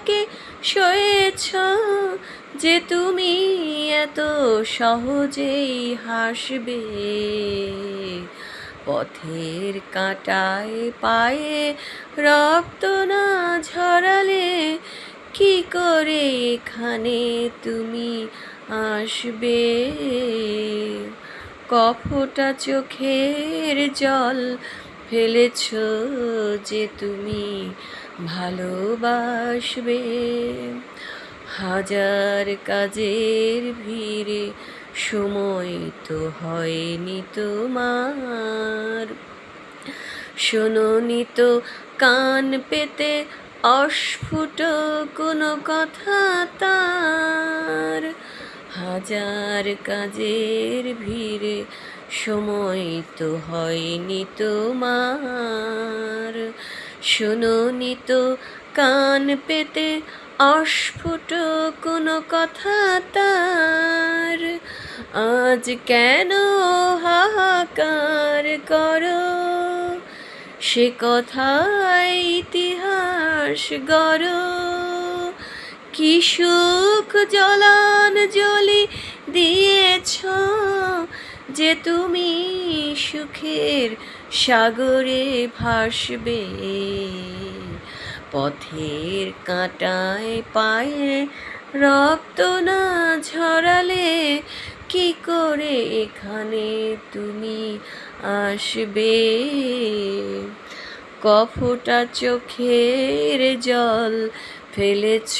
দুঃখকে সয়েছ যে তুমি এত সহজেই হাসবে। পথের কাঁটায় পায়ে রক্ত না ঝরালে কি করে এখানে তুমি আসবে? কফটা চোখের জল ফেলেছ যে তুমি ভালোবাসবে। হাজার কাজের ভিড়ে সময় তো হয়নি তোমার। শোনোনি তো কান পেতে অস্ফুট কোনো কথা তার। হাজার কাজের ভিড়ে সময় তো হয়নি তোমার। শোনোনি তো কান পেতে অস্ফুট কোনো কথা তার। আজ কেন হাহাকার করো? সে কথা ইতিহাস গড়। কি সুখ জলান জলি যে তুমি সুখের সাগরে ভাসবে, পথের কাঁটায় পায়ে রক্ত না ঝরালে কি করে এখানে তুমি আসবে? কফটা চোখের জল ফেলেছ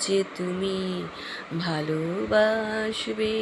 যে তুমি ভালোবাসবে।